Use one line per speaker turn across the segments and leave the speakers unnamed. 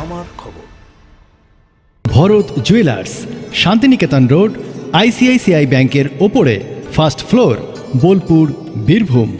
আমার খবর।
Bharat jewellers Santiniketan road ICICI ব্যাংকের ওপরে ফার্স্ট ফ্লোর বোলপুর বীরভূম।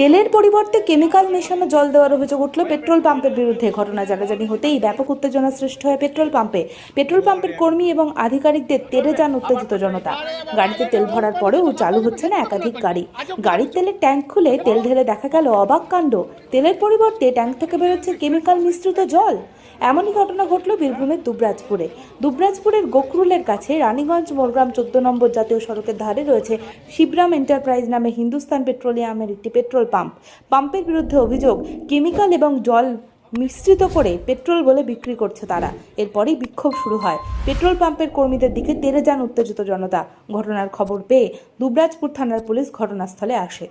তেলের পরিবর্তে কেমিক্যাল মেশানো জল দেওয়ার অভিযোগ উঠল পেট্রোল পাম্পের বিরুদ্ধে। ঘটনা জানাজানি হতেই ব্যাপক উত্তেজনা সৃষ্টি হয় পেট্রোল পাম্পে। পেট্রোল পাম্পের কর্মী এবং আধিকারিকদের তেড়ে যান উত্তেজিত জনতা। গাড়িতে তেল ভরার পরেও চালু হচ্ছে না একাধিক গাড়ি। গাড়ির তেলের ট্যাঙ্ক খুলে তেল ঢেলে দেখা গেল অবাক কাণ্ড। তেলের পরিবর্তে ট্যাঙ্ক থেকে বেরোচ্ছে কেমিক্যাল মিশ্রিত জল। এমনই ঘটনা ঘটল বীরভূমের দুবরাজপুরে। দুবরাজপুরের গোকরুলের কাছে রানীগঞ্জ মোরগ্রাম চোদ্দ নম্বর জাতীয় সড়কের ধারে রয়েছে শিবরাম এন্টারপ্রাইজ নামে হিন্দুস্তান পেট্রোলিয়ামের একটি পেট্রোল পাম্প। পাম্পের বিরুদ্ধে অভিযোগ, কেমিক্যাল এবং জল মিশ্রিত করে পেট্রোল বলে বিক্রি করছে তারা। এরপরেই বিক্ষোভ শুরু হয়। পেট্রোল পাম্পের কর্মীদের দিকে তেরে যান উত্তেজিত জনতা। ঘটনার খবর পেয়ে দুবরাজপুর থানার পুলিশ ঘটনাস্থলে আসে।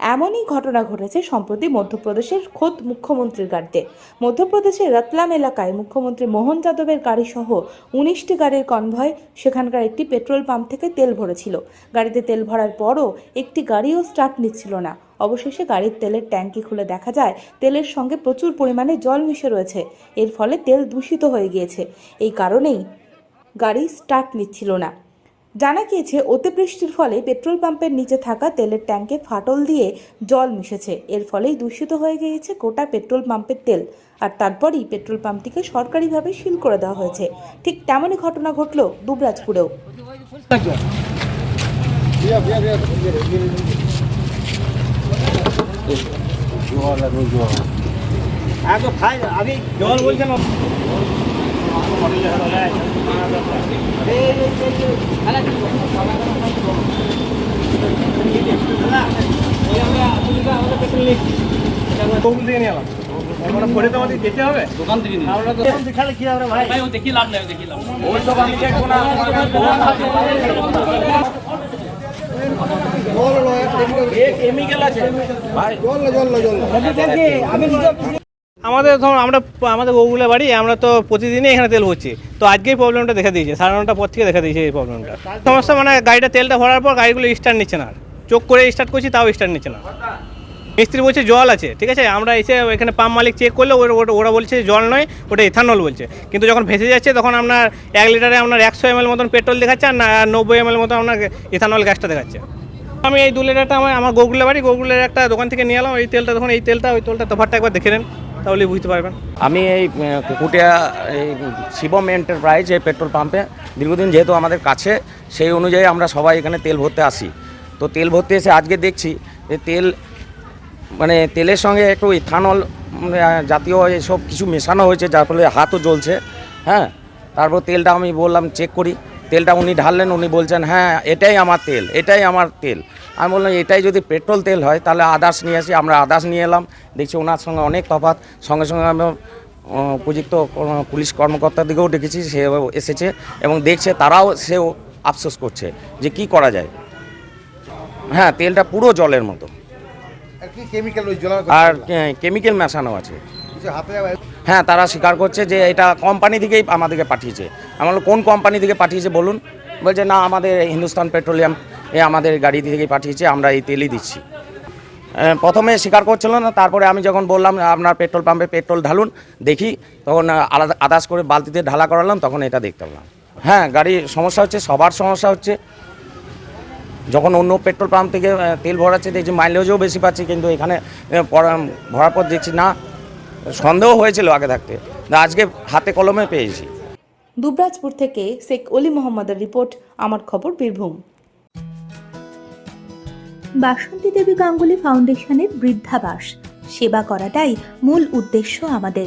এমনই ঘটনা ঘটেছে সম্প্রতি মধ্যপ্রদেশের খোদ মুখ্যমন্ত্রীর গাড়িতে। মধ্যপ্রদেশের রতলাম এলাকায় মুখ্যমন্ত্রী মোহন যাদবের গাড়ি সহ উনিশটি গাড়ির কনভয় সেখানকার একটি পেট্রোল পাম্প থেকে তেল ভরেছিল। গাড়িতে তেল ভরার পরও একটি গাড়িও স্টার্ট নিচ্ছিল না। অবশেষে গাড়ির তেলের ট্যাঙ্কি খুলে দেখা যায়, তেলের সঙ্গে প্রচুর পরিমাণে জল মিশে রয়েছে। এর ফলে তেল দূষিত হয়ে গিয়েছে। এই কারণেই গাড়ি স্টার্ট নিচ্ছিল না। জানা গিয়েছে, অতিবৃষ্টির ফলে পেট্রোল পাম্পের নিচে থাকা তেলের ট্যাঙ্কে ফাটল দিয়ে জল মিশেছে। এর ফলেই দূষিত হয়ে গিয়েছে গোটা পেট্রোল পাম্পের তেল। আর তারপরই পেট্রোল পাম্পটিকে সরকারিভাবে সিল করে দেওয়া হয়েছে। ঠিক তেমনই ঘটনা ঘটল দুবরাজপুরেও।
জল বলছেন দিয়ে নিয়ে এলাম। আমরা পরে তো আমাদের যেতে হবে। দোকান থেকে নিয়ে আমরা দোকান দেখালে কি হবে ভাই?
ভাই ও দেখি লাভ নাই ও দেখি লাভ
ওই সব আমি দেখব কেমিক্যাল আছে। ভাই আমাদের ধরুন আমরা আমাদের বউগুলো বাড়ি, আমরা তো প্রতিদিনই এখানে তেল ভরছি। তো আজকেই প্রবলেমটা দেখা দিয়েছে, সাড়ে নটার পর থেকে দেখা দিয়েছে এই প্রবলেমটা সমস্যা মানে গাড়িটা তেলটা ভরার পর গাড়িগুলো স্টার্ট নিচ্ছে না। চোখ করে স্টার্ট করছি, তাও স্টার্ট নিচ্ছে না। মিস্ত্রি বলছে জল আছে, ঠিক আছে? আমরা এসে এখানে পাম্প মালিক চেক করলে, ওরা বলছে জল নয়, ওটা ইথানল বলছে। কিন্তু যখন ভেসে যাচ্ছে, তখন আপনার এক লিটারে আপনার একশো এম মতন পেট্রোল দেখাচ্ছে আর নব্বই এম মতন আপনার ইথানল গ্যাসটা দেখাচ্ছে। আমি এই দু লিটারটা আমার আমার গোগুলের বাড়ি গোগুলের একটা দোকান থেকে নিয়ে এলাম, এই তেলটা তখন এই তেলটা, ওই তেলটা তফাতটা একবার দেখে নেন। তাহলে বুঝতে পারবেন।
আমি এই কুকুটিয়া এই শিবম এন্টারপ্রাইজ এই পেট্রোল পাম্পে দীর্ঘদিন যেহেতু আমাদের কাছে সেই অনুযায়ী আমরা সবাই এখানে তেল ভরতে আসি। তো তেল ভরতে এসে আজকে দেখছি যে তেল মানে তেলের সঙ্গে একটু ইথানল আহ, জাতীয় এসব কিছু মেশানো হয়েছে যার ফলে হাতও জ্বলছে। হ্যাঁ তারপর তেলটা আমি বললাম চেক করি। তেলটা উনি ঢাললেন উনি বলছেন হ্যাঁ এটাই আমার তেল এটাই আমার তেল। আমি বললাম এটাই যদি পেট্রোল তেল হয় তাহলে আদার্স নিয়ে আসি। আমরা আদার্স নিয়ে এলাম দেখছি ওনার সঙ্গে অনেক তফাৎ। সঙ্গে সঙ্গে আমি উপযুক্ত পুলিশ কর্মকর্তাদিকেও ডেকেছি সে এসেছে এবং দেখছে তারাও সেও আফসোস করছে যে কি করা যায়। হ্যাঁ তেলটা পুরো জলের মতো।
আর কেমিক্যাল
মেশানো আছে। হ্যাঁ তারা স্বীকার করছে যে এটা কোম্পানি থেকেই আমাদেরকে পাঠিয়েছে। আমরা কোন কোম্পানি থেকে পাঠিয়েছে বলুন? বলছে, না, আমাদের হিন্দুস্তান পেট্রোলিয়াম এ আমাদের গাড়ি থেকেই পাঠিয়েছে, আমরা এই তেলই দিচ্ছি। প্রথমে স্বীকার করছিল না, তারপরে আমি যখন বললাম, আপনার পেট্রোল পাম্পে পেট্রোল ঢালুন, দেখি। তখন আলাদা আদাস করে বালতিতে ঢালা করালাম, তখন এটা দেখতে পেলাম। হ্যাঁ গাড়ির সমস্যা হচ্ছে, সবার সমস্যা হচ্ছে। যখন অন্য পেট্রোল পাম্প থেকে তেল ভরাচ্ছে, দেখছি মাইলেজও বেশি পাচ্ছি, কিন্তু এখানে ভরার পর দেখছি, না সন্দেহ হয়েছিল আগে থাকতে। না আজকে হাতে কলমে পেয়েছি।
দুবরাজপুর থেকে শেখ অলি মোহাম্মদের রিপোর্ট আমার খবর বীরভূম।
বাসন্তী দেবী গাঙ্গুলি ফাউন্ডেশনের বৃদ্ধাবাস। সেবা করাটাই মূল উদ্দেশ্য আমাদের।